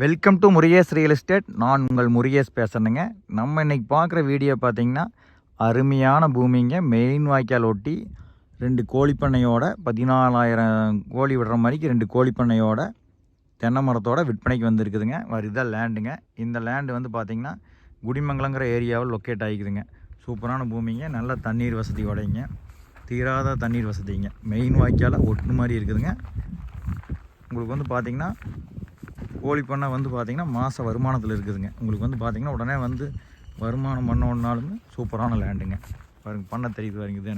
Welcome to Murugesh real estate நான் உங்கள் முருகேஷ் பேசுகிறேங்க நம்ம இன்றைக்கி பார்க்குற வீடியோ பார்த்தீங்கன்னா அருமையான பூமிங்க. மெயின் வாய்க்கால் ஒட்டி ரெண்டு கோழிப்பண்ணையோட பதினாலாயிரம் கோழி விடுற மாதிரிக்கு ரெண்டு கோழிப்பண்ணையோட தென்னை மரத்தோட விற்பனைக்கு வந்திருக்குதுங்க. இதுதான் லேண்டுங்க இந்த லேண்டு வந்து பார்த்திங்கன்னா குடிமங்கலங்கிற ஏரியாவில் லொக்கேட் ஆகிக்குதுங்க. சூப்பரான பூமிங்க. நல்ல தண்ணீர் வசதியோடைங்க. தீராத தண்ணீர் வசதிங்க. மெயின் வாய்க்கால் ஒட்டு மாதிரி இருக்குதுங்க. உங்களுக்கு வந்து பார்த்திங்கன்னா கோழி பண்ணை வந்து பார்த்திங்கன்னா மாத வருமானத்தில் இருக்குதுங்க. உங்களுக்கு வந்து பார்த்திங்கன்னா உடனே வந்து வருமானம் பண்ணோன்னாலுமே சூப்பரான லேண்டுங்க. பாருங்க பண்ண தெரியுது பாருங்க இது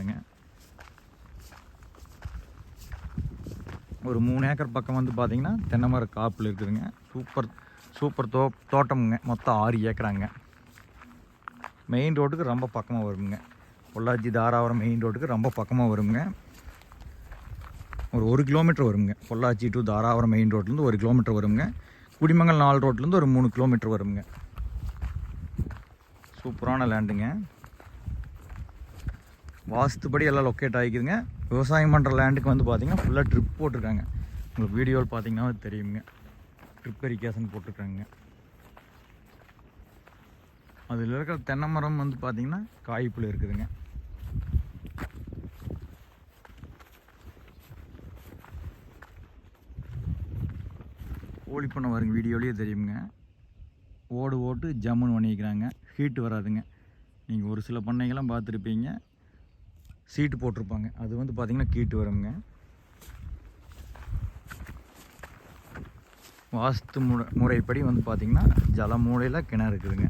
ஒரு மூணு ஏக்கர் பக்கம் வந்து பார்த்திங்கன்னா தென்னை மர காப்பில் இருக்குதுங்க. சூப்பர் சூப்பர் தோ தோட்டமுங்க. மொத்தம் ஆறு ஏக்கராங்க. மெயின் ரோட்டுக்கு ரொம்ப பக்கமாக வருங்க. பொள்ளாச்சி தாராவரம் மெயின் ரோட்டுக்கு ரொம்ப பக்கமாக வருங்க. ஒரு ஒரு கிலோமீட்டர் வருங்க. பொள்ளாச்சி டு தாராவரம் மெயின் ரோட்லேருந்து ஒரு கிலோமீட்டர் வருங்க. குடிமங்கல் நாலு ரோட்லேருந்து ஒரு மூணு கிலோமீட்டர் வருங்க சூப்பரான லேண்டுங்க. வாஸ்துபடி எல்லாம் லொக்கேட் ஆகிக்குதுங்க. விவசாயம் பண்ணுற லேண்டுக்கு வந்து பார்த்தீங்கன்னா ஃபுல்லாக ட்ரிப் போட்டிருக்காங்க. உங்களுக்கு வீடியோவில் பார்த்தீங்கன்னா தெரியுங்க. ட்ரிப் எரிகேஷன் போட்டிருக்காங்க. அதில் இருக்கிற தென்னை மரம் வந்து பார்த்திங்கன்னா காய்ப்புல இருக்குதுங்க. கோழி பண்ணை வருங்க வீடியோலேயே தெரியுங்க. ஓடு ஓட்டு ஜம்முன்னு பண்ணிக்கிறாங்க. ஹீட்டு வராதுங்க. நீங்கள் ஒரு சில பண்ணைகள்லாம் பார்த்துருப்பீங்க. சீட்டு போட்டிருப்பாங்க. அது வந்து பார்த்திங்கன்னா கீட்டு வருங்க. வாஸ்து முறை முறைப்படி வந்து பார்த்திங்கன்னா ஜல மூலையில் கிணறு இருக்குதுங்க.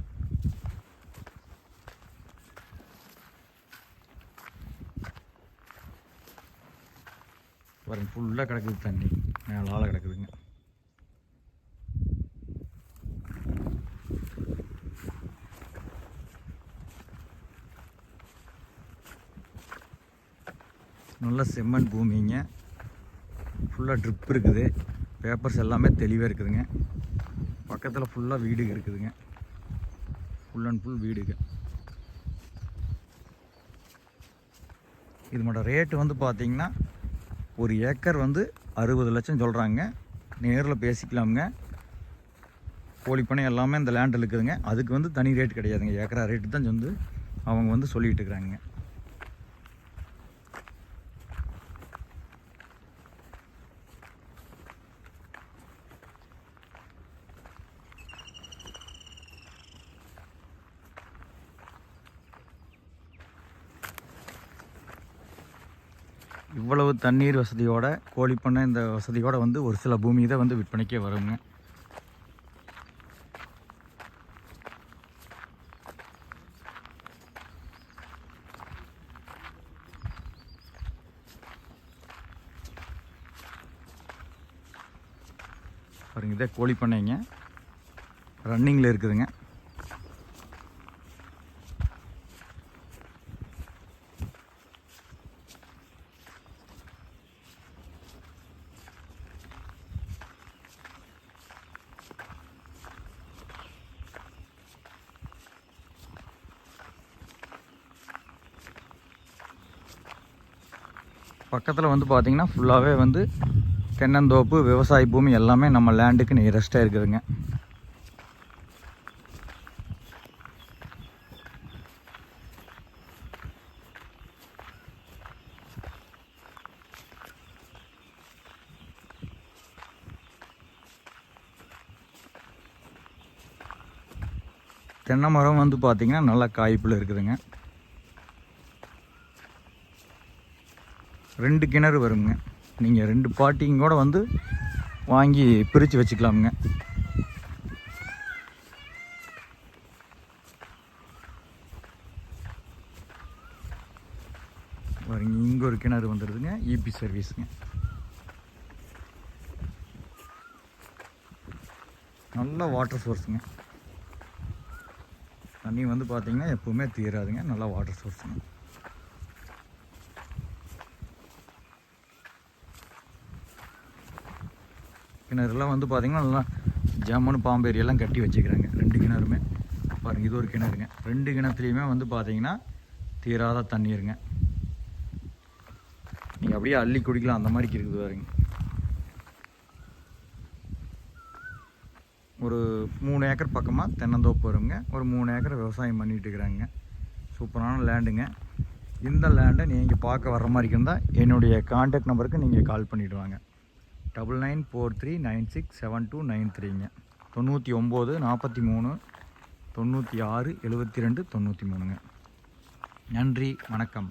பாருங்க ஃபுல்லாக கிடக்குது தண்ணி. மேலால் கிடக்குதுங்க. நல்ல செம்மண் பூமிங்க. ஃபுல்லாக ட்ரிப் இருக்குது. பேப்பர்ஸ் எல்லாமே தெளிவாக இருக்குதுங்க. பக்கத்தில் ஃபுல்லாக வீடு இருக்குதுங்க. ஃபுல் அண்ட் ஃபுல் வீடுங்க. இதனோட ரேட்டு வந்து பார்த்தீங்கன்னா ஒரு ஏக்கர் வந்து அறுபது லட்சம் சொல்கிறாங்க நேரில் பேசிக்கலாமுங்க. கோழிப்பனை எல்லாமே இந்த லேண்டில் இருக்குதுங்க. அதுக்கு வந்து தனி ரேட் கிடையாதுங்க. ஏக்கரா ரேட்டு தான் வந்து அவங்க வந்து சொல்லிகிட்டு இருக்கிறாங்க இவ்வளவு தண்ணீர் வசதியோட கோழிப்பண்ணை இந்த வசதியோடு வந்து ஒரு சில பூமி தான் வந்து விற்பனைக்கே வருங்க. பாருங்க இதே கோழிப்பண்ணைங்க ரன்னிங்கில் இருக்குதுங்க. பக்கத்தில் வந்து பார்த்திங்கன்னா ஃபுல்லாகவே வந்து தென்னந்தோப்பு விவசாய பூமி எல்லாமே நம்ம லேண்டுக்கு நியரஸ்ட்டாக இருக்குதுங்க. தென்னை மரம் வந்து பார்த்திங்கன்னா நல்லா காய்ப்பில் இருக்குதுங்க. ரெண்டு கிணறு வருங்க. நீங்கள் ரெண்டு பாட்டிங்க கூட வந்து வாங்கி பிரித்து வச்சுக்கலாமுங்க. பாருங்க இங்கே ஒரு கிணறு வந்துடுதுங்க இபி சர்வீஸுங்க நல்ல வாட்டர் சோர்ஸுங்க தண்ணி வந்து பார்த்தீங்கன்னா எப்போவுமே தீராதுங்க. நல்லா வாட்டர் சோர்ஸுங்க கிணறுலாம் வந்து பார்த்திங்கன்னா நல்லா ஜம்முன்னு பாம்பேரியெல்லாம் கட்டி வச்சுக்கிறாங்க. ரெண்டு கிணறுமே. பாருங்கள் இது ஒரு கிணறுங்க. ரெண்டு கிணத்துலையுமே வந்து பார்த்தீங்கன்னா தீராத தண்ணீருங்க. நீங்கள் அப்படியே அள்ளி குடிக்கலாம். அந்த மாதிரி இருக்குது பாருங்க. ஒரு மூணு ஏக்கர் பக்கமாக தென்னந்தோப்பு வருங்க. ஒரு மூணு ஏக்கர் விவசாயம் பண்ணிகிட்டு இருக்கிறாங்க. சூப்பரான லேண்டுங்க. இந்த லேண்டை நீங்கள் பார்க்க வர்ற மாதிரி இருந்தால் என்னுடைய காண்டாக்ட் நம்பருக்கு நீங்கள் கால் பண்ணிவிடுவாங்க double nine four three nine six seven two nine த்ரீங்க தொண்ணூற்றி ஒம்பது நாற்பத்தி மூணு தொண்ணூற்றி ஆறு எழுபத்தி ரெண்டு தொண்ணூற்றி மூணுங்க நன்றி வணக்கம்